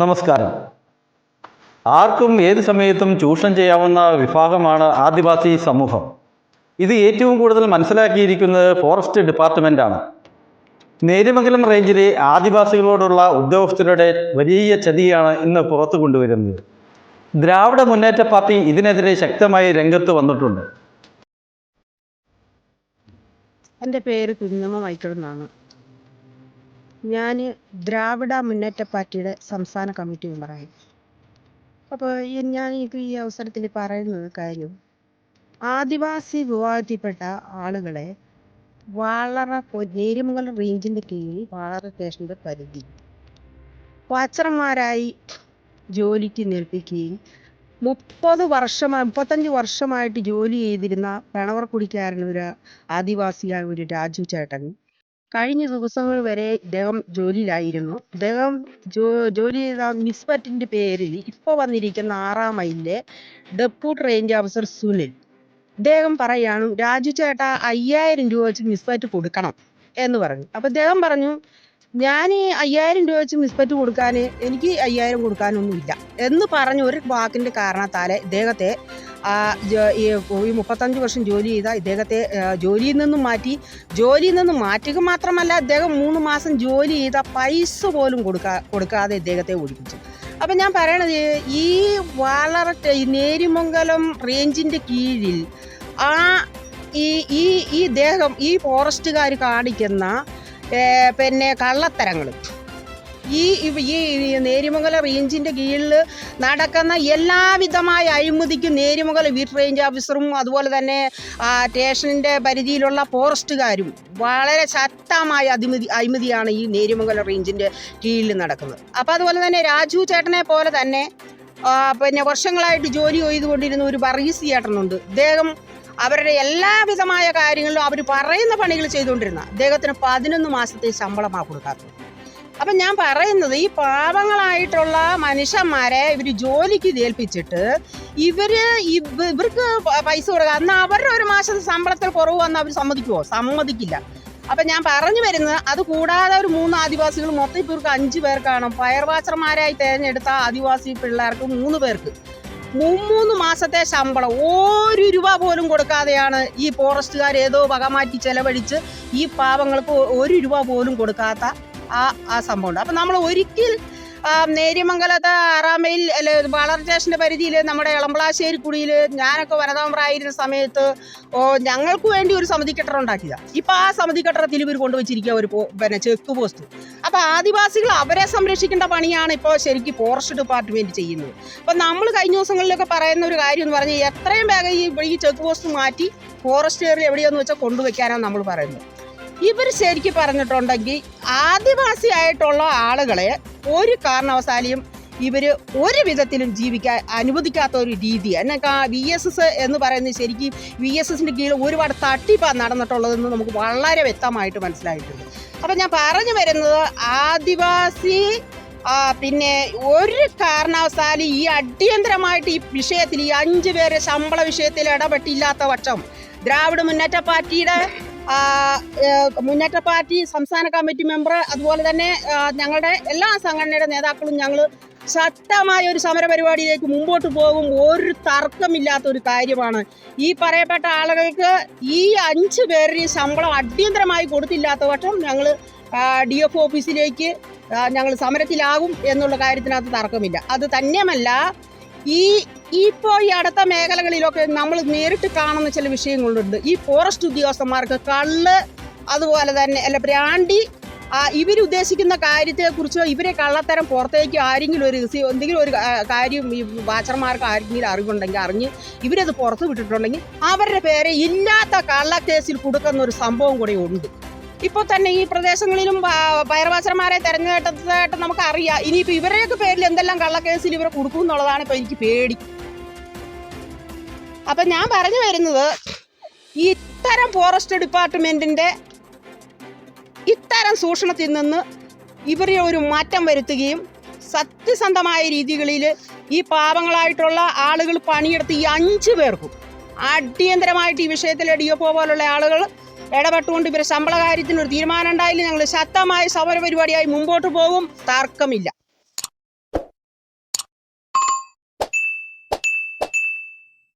നമസ്കാരം. ആർക്കും ഏത് സമയത്തും ചൂഷണം ചെയ്യാവുന്ന വിഭാഗമാണ് ആദിവാസി സമൂഹം. ഇത് ഏറ്റവും കൂടുതൽ മനസ്സിലാക്കിയിരിക്കുന്നത് ഫോറസ്റ്റ് ഡിപ്പാർട്ട്മെന്റാണ് നേര്യമംഗലം റേഞ്ചിലെ ആദിവാസികളോടുള്ള ഉദ്യോഗസ്ഥരുടെ വലിയ ചതിയാണ് ഇന്ന് പുറത്തു കൊണ്ടുവരുന്നത്. ദ്രാവിഡ മുന്നേറ്റ പാർട്ടി ഇതിനെതിരെ ശക്തമായി രംഗത്ത് വന്നിട്ടുണ്ട്. എന്റെ പേര് കുഞ്ഞമ്മ മൈക്കിൾ എന്നാണ്. ഞാൻ ദ്രാവിഡ മുന്നേറ്റ പാർട്ടിയുടെ സംസ്ഥാന കമ്മിറ്റി മെമ്പറായി. അപ്പോൾ ഞാൻ എനിക്ക് ഈ അവസരത്തിൽ പറയുന്നത് കാര്യം ആദിവാസി വിഭാഗത്തിൽപ്പെട്ട ആളുകളെ വളരെ നേര്യമംഗലം റേഞ്ചിന്റെ കീഴിൽ വളരെ സ്റ്റേഷന്റെ പരിധി. വാച്ചർമാരായി ജോലിക്ക് നിൽപ്പിക്കുകയും മുപ്പത് വർഷമായി മുപ്പത്തഞ്ച് വർഷമായിട്ട് ജോലി ചെയ്തിരുന്ന പിണവർക്കുടിക്കാരൻ ഒരു ആദിവാസിയായ ഒരു രാജു ചേട്ടൻ കഴിഞ്ഞ ദിവസങ്ങൾ വരെ ഇദ്ദേഹം ജോലിയിലായിരുന്നു. ഇദ്ദേഹം ജോ ജോലി ചെയ്ത മിസ്ബറ്റിന്റെ പേരിൽ ഇപ്പോൾ വന്നിരിക്കുന്ന ആറാം മൈലിലെ ഡെപ്യൂട്ടി റേഞ്ച് ഓഫീസർ സുനിൽ. ഇദ്ദേഹം പറയാണ് രാജു ചേട്ടാ അയ്യായിരം രൂപ വെച്ച് മിസ്പറ്റ് കൊടുക്കണം എന്ന് പറഞ്ഞു. അപ്പോൾ ഇദ്ദേഹം പറഞ്ഞു ഞാൻ ഈ അയ്യായിരം രൂപ വെച്ച് മിസ്പറ്റ് കൊടുക്കാൻ എനിക്ക് അയ്യായിരം കൊടുക്കാനൊന്നുമില്ല എന്ന് പറഞ്ഞ ഒരു വാക്കിന്റെ കാരണത്താലെ ഇദ്ദേഹത്തെ ഈ മുപ്പത്തഞ്ച് വർഷം ജോലി ചെയ്ത ഇദ്ദേഹത്തെ ജോലിയിൽ നിന്നും മാറ്റി ജോലിയിൽ നിന്നും മാറ്റുക മാത്രമല്ല ഇദ്ദേഹം മൂന്ന് മാസം ജോലി ചെയ്ത പൈസ പോലും കൊടുക്കാ കൊടുക്കാതെ ഇദ്ദേഹത്തെ ഒഴിപ്പിച്ചു അപ്പം ഞാൻ പറയണത് ഈ ടെ- ഈ നേരിമംഗലം റേഞ്ചിന്റെ കീഴിൽ ആ ഈ ഈ ഈ ദേഹം ഈ ഫോറസ്റ്റുകാർ കാണിക്കുന്ന പിന്നെ കള്ളത്തരങ്ങൾ ഈ ഈ നേരിമംഗല റേഞ്ചിന്റെ കീഴിൽ നടക്കുന്ന എല്ലാവിധമായ അഴിമതിക്കും നേരിമംഗല വീട്ട് റേഞ്ച് ഓഫീസറും അതുപോലെ തന്നെ സ്റ്റേഷനിന്റെ പരിധിയിലുള്ള ഫോറസ്റ്റുകാരും വളരെ ശക്തമായ അതിമതി അഴിമതിയാണ് ഈ നേരിമംഗല റേഞ്ചിന്റെ കീഴിൽ നടക്കുന്നത്. അപ്പോൾ അതുപോലെ തന്നെ രാജു ചേട്ടനെ പോലെ തന്നെ പിന്നെ വർഷങ്ങളായിട്ട് ജോലി ചെയ്തുകൊണ്ടിരുന്ന ഒരു വർഗീസ് ചേട്ടനുണ്ട്. ഇദ്ദേഹം അവരുടെ എല്ലാവിധമായ കാര്യങ്ങളിലും അവർ പറയുന്ന പണികൾ ചെയ്തുകൊണ്ടിരുന്ന അദ്ദേഹത്തിന് പതിനൊന്ന് മാസത്തെ ശമ്പളമാണ് കൊടുക്കാത്തത്. അപ്പം ഞാൻ പറയുന്നത് ഈ പാവങ്ങളായിട്ടുള്ള മനുഷ്യന്മാരെ ഇവർ ജോലിക്ക് ഏൽപ്പിച്ചിട്ട് ഇവർ ഇവർക്ക് പൈസ കൊടുക്കുക അന്ന് അവരുടെ ഒരു മാസത്തെ ശമ്പളത്തിൽ കുറവ് വന്ന് അവർ സമ്മതിക്കുമോ സമ്മതിക്കില്ല. അപ്പം ഞാൻ പറഞ്ഞു വരുന്നത് അത് കൂടാതെ ഒരു മൂന്ന് ആദിവാസികൾ മൊത്തം ഇപ്പോൾ ഇവർക്ക് അഞ്ച് പേർക്കാണ്. ഫയർ വാച്ചർമാരായി തിരഞ്ഞെടുത്ത ആദിവാസി പിള്ളേർക്ക് മൂന്ന് പേർക്ക്. മൂന്ന് മാസത്തെ ശമ്പളം ഒരു രൂപ പോലും കൊടുക്കാതെയാണ് ഈ ഫോറസ്റ്റുകാർ ഏതോ വകമാറ്റി ചെലവഴിച്ച് ഈ പാവങ്ങൾക്ക് ഒരു രൂപ പോലും കൊടുക്കാത്ത ആ ആ സംഭവമുണ്ട്. അപ്പം നമ്മൾ ഒരിക്കൽ നേര്യമംഗലത്ത് ആറാമയിൽ അല്ലെ വളർ സ്റ്റേഷന്റെ പരിധിയിൽ നമ്മുടെ ഇളമ്പളാശ്ശേരി കുടിയിൽ ഞാനൊക്കെ വനതാമ്പ്രായിരുന്ന സമയത്ത് ഞങ്ങൾക്ക് വേണ്ടി ഒരു സമിതി കെട്ടറ ഉണ്ടാക്കിയതാണ് ഇപ്പം ആ സമിതി കെട്ടറത്തിൽ ഇവർ കൊണ്ടുവച്ചിരിക്കുക ഒരു പിന്നെ ചെക്ക് പോസ്റ്റ്. അപ്പോൾ ആദിവാസികൾ അവരെ സംരക്ഷിക്കേണ്ട പണിയാണ് ഇപ്പോൾ ശരിക്കും ഫോറസ്റ്റ് ഡിപ്പാർട്ട്മെന്റ് ചെയ്യുന്നത്. അപ്പോൾ നമ്മൾ കഴിഞ്ഞ ദിവസങ്ങളിലൊക്കെ പറയുന്ന ഒരു കാര്യം എന്ന് പറഞ്ഞാൽ എത്രയും വേഗം ഈ ഈ ചെക്ക് പോസ്റ്റ് മാറ്റി ഫോറസ്റ്റ് ഏരിയ എവിടെയെന്ന് വെച്ചാൽ കൊണ്ടുവയ്ക്കാനാണ് നമ്മൾ പറയുന്നത്. ഇവർ ശരിക്കും പറഞ്ഞിട്ടുണ്ടെങ്കിൽ ആദിവാസി ആയിട്ടുള്ള ആളുകളെ ഒരു കാരണവശാലിയും ഇവർ ഒരു വിധത്തിലും ജീവിക്കാൻ അനുവദിക്കാത്ത ഒരു രീതി. എന്നെ വി എസ് എസ് എന്ന് പറയുന്നത് ശരിക്കും വി എസ് എസിന്റെ കീഴിൽ ഒരുപാട് തട്ടിപ്പാണ് നടന്നിട്ടുള്ളതെന്ന് നമുക്ക് വളരെ വ്യക്തമായിട്ട് മനസ്സിലായിട്ടുണ്ട്. അപ്പം ഞാൻ പറഞ്ഞു വരുന്നത് ആദിവാസി പിന്നെ ഒരു കാരണവശാലും ഈ അടിയന്തരമായിട്ട് ഈ വിഷയത്തിൽ ഈ അഞ്ച് പേരെ ശമ്പള വിഷയത്തിൽ ഇടപെട്ടില്ലാത്ത പക്ഷം ദ്രാവിഡ മുന്നേറ്റ പാർട്ടിയുടെ മുന്നേറ്റ പാർട്ടി സംസ്ഥാന കമ്മിറ്റി മെമ്പർ അതുപോലെ തന്നെ ഞങ്ങളുടെ എല്ലാ സംഘടനയുടെ നേതാക്കളും ഞങ്ങൾ ശക്തമായ ഒരു സമര പരിപാടിയിലേക്ക് മുമ്പോട്ട് പോകും. ഒരു തർക്കമില്ലാത്ത ഒരു കാര്യമാണ്. ഈ പറയപ്പെട്ട ആളുകൾക്ക് ഈ അഞ്ച് പേരുടെ ശമ്പളം അടിയന്തരമായി കൊടുത്തില്ലാത്ത പക്ഷം ഞങ്ങൾ ഡി എഫ് ഓഫീസിലേക്ക് ഞങ്ങൾ സമരത്തിലാകും എന്നുള്ള കാര്യത്തിനകത്ത് തർക്കമില്ല. അത് തന്നെയുമല്ല ഈ ഇപ്പോൾ ഈ അടുത്ത മേഖലകളിലൊക്കെ നമ്മൾ നേരിട്ട് കാണുന്ന ചില വിഷയങ്ങളുണ്ട്. ഈ ഫോറസ്റ്റ് ഉദ്യോഗസ്ഥന്മാർക്ക് കള്ള് അതുപോലെ തന്നെ അല്ല ബ്രാൻഡി ഇവരുദ്ദേശിക്കുന്ന കാര്യത്തെക്കുറിച്ചോ ഇവരെ കള്ളത്തരം പുറത്തേക്ക് ആരെങ്കിലും ഒരു എന്തെങ്കിലും ഒരു കാര്യം ഈ വാച്ചർമാർക്ക് ആരെങ്കിലും അറിവുണ്ടെങ്കിൽ അറിഞ്ഞ് ഇവരത് പുറത്ത് വിട്ടിട്ടുണ്ടെങ്കിൽ അവരുടെ പേരെ ഇല്ലാത്ത കള്ളക്കേസിൽ കൊടുക്കുന്ന ഒരു സംഭവം കൂടെ ഉണ്ട്. ഇപ്പോൾ തന്നെ ഈ പ്രദേശങ്ങളിലും പയർവാച്ചർമാരെ തെരഞ്ഞെടുത്തതായിട്ട് നമുക്ക് അറിയാം ഇനിയിപ്പോൾ ഇവരുടെയൊക്കെ പേരിൽ എന്തെല്ലാം കള്ളക്കേസിൽ ഇവരെ കൊടുക്കും എന്നുള്ളതാണ് ഇപ്പോൾ എനിക്ക് പേടി. അപ്പം ഞാൻ പറഞ്ഞു വരുന്നത് ഇത്തരം ഫോറസ്റ്റ് ഡിപ്പാർട്ട്മെന്റിന്റെ ഇത്തരം ചൂഷണത്തിൽ നിന്ന് ഇവരെ ഒരു മാറ്റം വരുത്തുകയും സത്യസന്ധമായ രീതികളിൽ ഈ പാവങ്ങളായിട്ടുള്ള ആളുകൾ പണിയെടുത്ത് ഈ അഞ്ച് പേർക്കും അടിയന്തരമായിട്ട് ഈ വിഷയത്തിൽ ഡി പോലുള്ള ആളുകൾ ഇടപെട്ടുകൊണ്ട് ഇവരെ ശമ്പള ഒരു തീരുമാനം ഉണ്ടായില്ല. ഞങ്ങൾ ശക്തമായ സമര പരിപാടിയായി മുമ്പോട്ട് പോകും. തർക്കമില്ല.